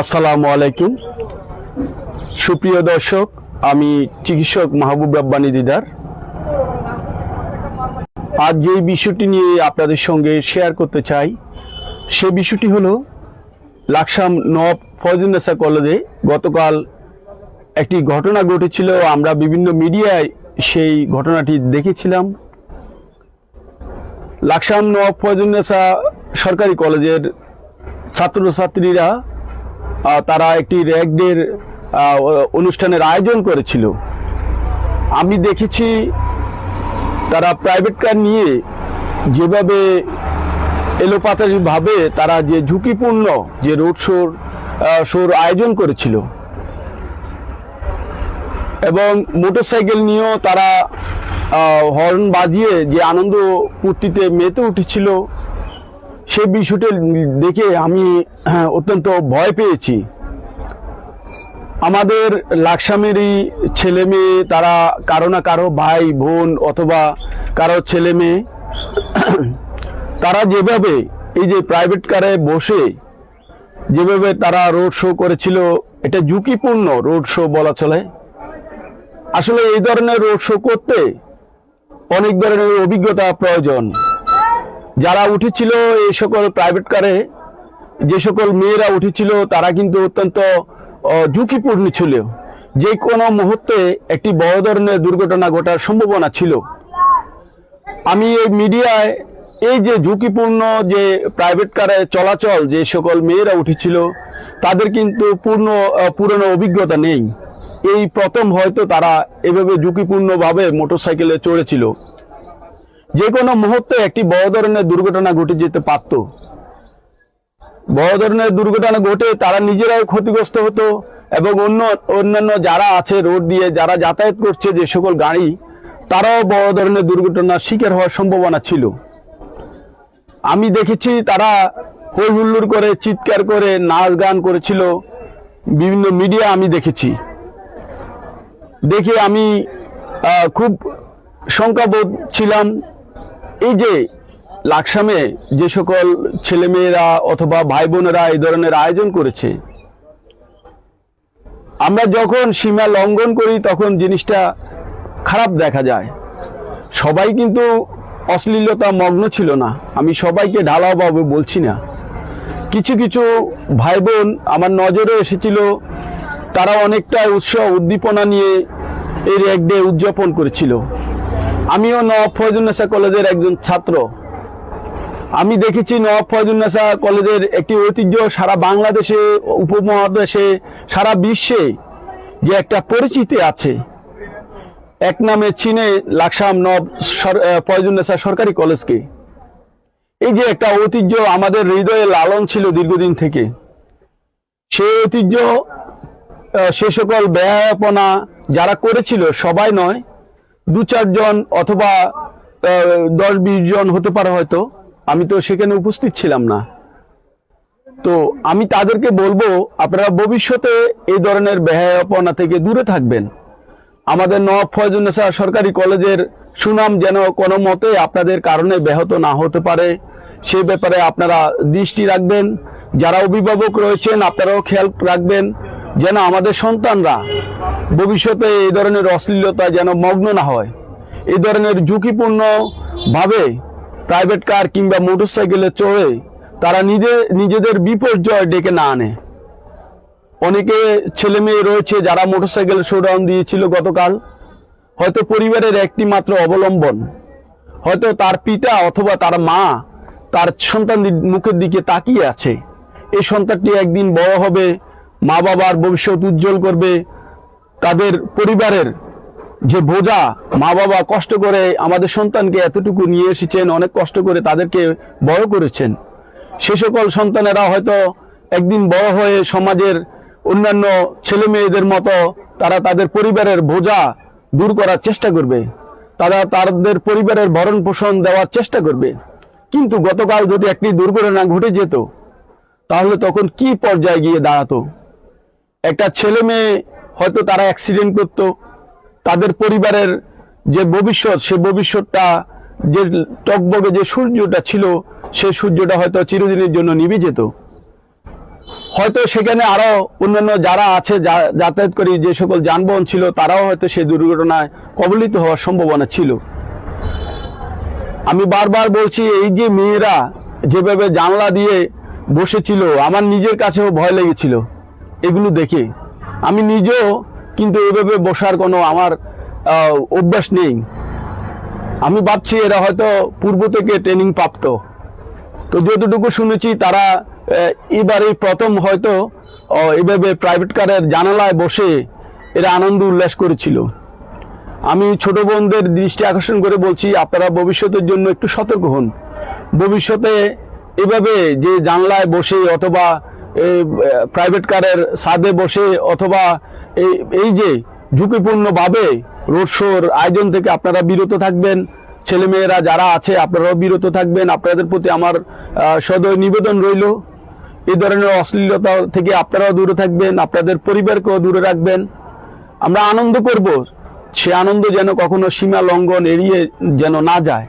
আসসালামু আলাইকুম। সুপ্রিয় দর্শক, আমি চিকিৎসক মাহবুব রাব্বানি দিদার। আজ যে বিষয়টি নিয়ে আপনাদের সঙ্গে শেয়ার করতে চাই, সে বিষয়টি হলো, লাকসাম নব ফয়জুন্নেসা কলেজে গতকাল একটি ঘটনা ঘটেছিল। আমরা বিভিন্ন মিডিয়ায় সেই ঘটনাটি দেখেছিলাম। লাকসাম নব ফয়জুন্নেসা সরকারি কলেজের ছাত্রছাত্রীরা তারা একটি আহ, অনুষ্ঠানের আয়োজন করেছিল। আমি দেখেছি তারা প্রাইভেট কার নিয়ে যেভাবে এলোপাতারিভাবে তারা যে ঝুঁকিপূর্ণ যে রোড শোর শোর আয়োজন করেছিল। এবং মোটরসাইকেল নিয়েও তারা হর্ন বাজিয়ে যে আনন্দ ফুর্তিতে মেতে উঠেছিল। সে বিষয়টি দেখে আমি হ্যাঁ, অত্যন্ত ভয় পেয়েছি। আমাদের লাকসামেরই ছেলে মেয়ে তারা কারও না কারও ভাই বোন অথবা কারও ছেলে মেয়ে তারা যেভাবে এই যে প্রাইভেট কারে বসে যেভাবে তারা রোড শো করেছিল এটা ঝুঁকিপূর্ণ রোড শো বলা চলে। আসলে এই ধরনের রোড শো করতে অনেক ধরনের অভিজ্ঞতা প্রয়োজন। যারা উঠেছিল এই সকল প্রাইভেট কারে যে সকল মেয়েরা উঠেছিল, তারা কিন্তু অত্যন্ত ঝুঁকিপূর্ণ ছিল। যে কোনো মুহূর্তে একটি বড় ধরনের দুর্ঘটনা ঘটার সম্ভাবনা ছিল। আমি এই মিডিয়ায় এই যে ঝুঁকিপূর্ণ যে প্রাইভেট কারে চলাচল যে সকল মেয়েরা উঠেছিল, তাদের কিন্তু পূর্ণ পুরনো অভিজ্ঞতা নেই। এই প্রথম হয়তো তারা এভাবে ঝুঁকিপূর্ণভাবে মোটরসাইকেলে চড়েছিল। যে কোনো মুহূর্তে একটি বড় ধরনের দুর্ঘটনা ঘটে যেতে পারত। বড় ধরনের দুর্ঘটনা ঘটে তারা নিজেরাও ক্ষতিগ্রস্ত হতো এবং অন্য, অন্যান্য যারা আছে রোড দিয়ে, যারা যাতায়াত করছে যে সকল গাড়ি, তারাও বড় ধরনের দুর্ঘটনার শিকার হওয়ার সম্ভাবনা ছিল। আমি দেখেছি তারা হই হুল্লোড় করে, চিৎকার করে, নাচ গান করেছিল। বিভিন্ন মিডিয়া আমি দেখেছি। দেখে আমি খুব শঙ্কাবোধ ছিলাম এই যে লাকসামে যে সকল ছেলেমেয়েরা অথবা ভাই বোনেরা এই ধরনের আয়োজন করেছে, আমরা যখন সীমা লঙ্ঘন করি তখন জিনিসটা খারাপ দেখা যায়। সবাই কিন্তু অশ্লীলতা মগ্ন ছিল না। আমি সবাইকে ঢালাওভাবে বলছি না। কিছু কিছু ভাই বোন আমার নজরে এসেছিল, তারা অনেকটা উৎসাহ, উদ্দীপনা নিয়ে এই র্যাক ডে উদযাপন করেছিল। আমিও নওয়াব ফয়জুন্নেসা কলেজের একজন ছাত্র। আমি দেখেছি নওয়াব ফয়জুন্নেসা কলেজের একটি ঐতিহ্য সারা বাংলাদেশে, উপমহাদেশে, সারা বিশ্বে যে একটা পরিচিতি আছে। এক নামে চীনে লাকসাম নব ফয়জুন্নেসা সরকারি কলেজকে। এই যে একটা ঐতিহ্য আমাদের হৃদয়ে লালন ছিল দীর্ঘদিন থেকে। সেই ঐতিহ্য সে সকল ব্যয়াপনা যারা করেছিল সবাই নয় দু চারজন অথবা দশ বিশ জন হতে পারে হয়তো। আমি তো সেখানে উপস্থিত ছিলাম না। তো আমি তাদেরকে বলব, আপনারা ভবিষ্যতে এই ধরনের ব্যয়াপনা থেকে দূরে থাকবেন। আমাদের নওয়াব ফয়জুন্নেসা সরকারি কলেজের সুনাম যেন কোনো মতে আপনাদের কারণে ব্যাহত না হতে পারে, সে ব্যাপারে আপনারা দৃষ্টি রাখবেন। যারা অভিভাবক রয়েছেন, আপনারাও খেয়াল রাখবেন যেন আমাদের সন্তানরা ভবিষ্যতে এই ধরনের অশ্লীলতা যেন মগ্ন না হয়। এই ধরনের ঝুঁকিপূর্ণভাবে প্রাইভেট কার কিংবা মোটরসাইকেলে চড়ে তারা নিজে, নিজেদের বিপর্যয় ডেকে না আনে। অনেকে ছেলে মেয়ে রয়েছে যারা মোটরসাইকেল শোডাউন দিয়েছিল গতকাল। হয়তো পরিবারের একটি মাত্র অবলম্বন। হয়তো তার পিতা অথবা তার মা তার সন্তান মুখের দিকে তাকিয়ে আছে। এই সন্তানটি একদিন বড় হবে মা বাবার ভবিষ্যৎ উজ্জ্বল করবে তাদের পরিবারের যে বোঝা, মা বাবা কষ্ট করে আমাদের সন্তানকে এতটুকু নিয়ে এসেছেন, অনেক কষ্ট করে তাদেরকে বড় করেছেন। সে সকল সন্তানেরা হয়তো একদিন বড় হয়ে সমাজের অন্যান্য ছেলে মেয়েদের মতো তারা তাদের পরিবারের বোঝা দূর করার চেষ্টা করবে। তারা তাদের পরিবারের ভরণ পোষণ দেওয়ার চেষ্টা করবে। কিন্তু গতকাল যদি একটি দুর্ঘটনা ঘটে যেত, তাহলে তখন কি পর্যায়ে গিয়ে দাঁড়াতো? একটা ছেলে মেয়ে হয়তো তারা অ্যাক্সিডেন্ট করত, তাদের পরিবারের যে ভবিষ্যৎ, সে ভবিষ্যৎটা যে টকবগে যে সূর্যটা ছিল, সে সূর্যটা হয়তো চিরদিনের জন্য নিভে যেত। হয়তো সেখানে আরও অন্যান্য যারা আছে যাতায়াত করি যে সকল যানবাহন ছিল, তারাও হয়তো সেই দুর্ঘটনায় কবলিত হওয়ার সম্ভাবনা ছিল। আমি বারবার বলছি, এই যে মেয়েরা যেভাবে জানলা দিয়ে বসেছিল, আমার নিজের কাছেও ভয় লেগেছিল। এগুলো দেখে আমি নিজেও কিন্তু এভাবে বসার কোনো আমার অভ্যাস নেই। আমি ভাবছি এরা হয়তো পূর্ব থেকে ট্রেনিং প্রাপ্ত। তো যতটুকু শুনেছি তারা এবারে প্রথম হয়তো এভাবে প্রাইভেট কারের জানালায় বসে এরা আনন্দ উল্লাস করেছিল। আমি ছোট বোনদের দৃষ্টি আকর্ষণ করে বলছি, আপনারা ভবিষ্যতের জন্য একটু সতর্ক হন। ভবিষ্যতে এভাবে যে জানলায় বসে অথবা প্রাইভেট কারের সাদে বসে অথবা এই এই যে ঝুঁকিপূর্ণভাবে রোড শোর আয়োজন থেকে আপনারা বিরত থাকবেন। ছেলেমেয়েরা যারা আছে, আপনারাও বিরত থাকবেন। আপনাদের প্রতি আমার সদয় নিবেদন রইল। এই ধরনের অশ্লীলতা থেকে আপনারাও দূরে থাকবেন, আপনাদের পরিবারকেও দূরে রাখবেন। আমরা আনন্দ করব, সে আনন্দ যেন কখনো সীমা লঙ্ঘন এড়িয়ে যেন না যায়।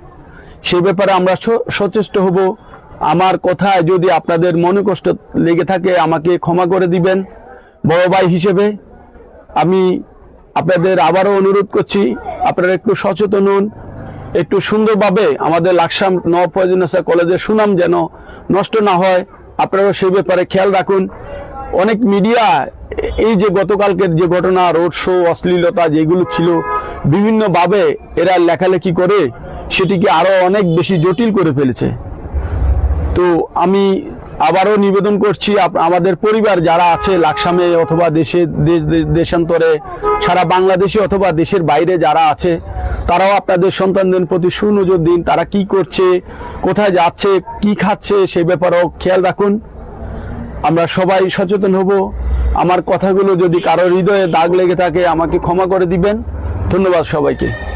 সে ব্যাপারে আমরা সচেষ্ট হব। আমার কথায় যদি আপনাদের মনে কষ্ট লেগে থাকে, আমাকে ক্ষমা করে দিবেন বড় ভাই হিসেবে। আমি আপনাদের আবারও অনুরোধ করছি, আপনারা একটু সচেতন হন, একটু সুন্দরভাবে আমাদের লাকসাম নবপ্রয়োজনসা কলেজের সুনাম যেন নষ্ট না হয়, আপনারাও সেই ব্যাপারে খেয়াল রাখুন। অনেক মিডিয়া এই যে গতকালকের যে ঘটনা, রোড শো, অশ্লীলতা যেগুলো ছিল, বিভিন্নভাবে এরা লেখালেখি করে সেটিকে আরও অনেক বেশি জটিল করে ফেলেছে। তো আমি আবারও নিবেদন করছি আমাদের পরিবার যারা আছে লাকসামে অথবা দেশ- দেশান্তরে, সারা বাংলাদেশে অথবা দেশের বাইরে যারা আছে, তারাও আপনাদের সন্তানদের প্রতি সুনজর দিন, তারা কি করছে, কোথায় যাচ্ছে, কি খাচ্ছে সে ব্যাপারেও খেয়াল রাখুন। আমরা সবাই সচেতন হব। আমার কথাগুলো যদি কারও হৃদয়ে দাগ লেগে থাকে, আমাকে ক্ষমা করে দিবেন। ধন্যবাদ সবাইকে।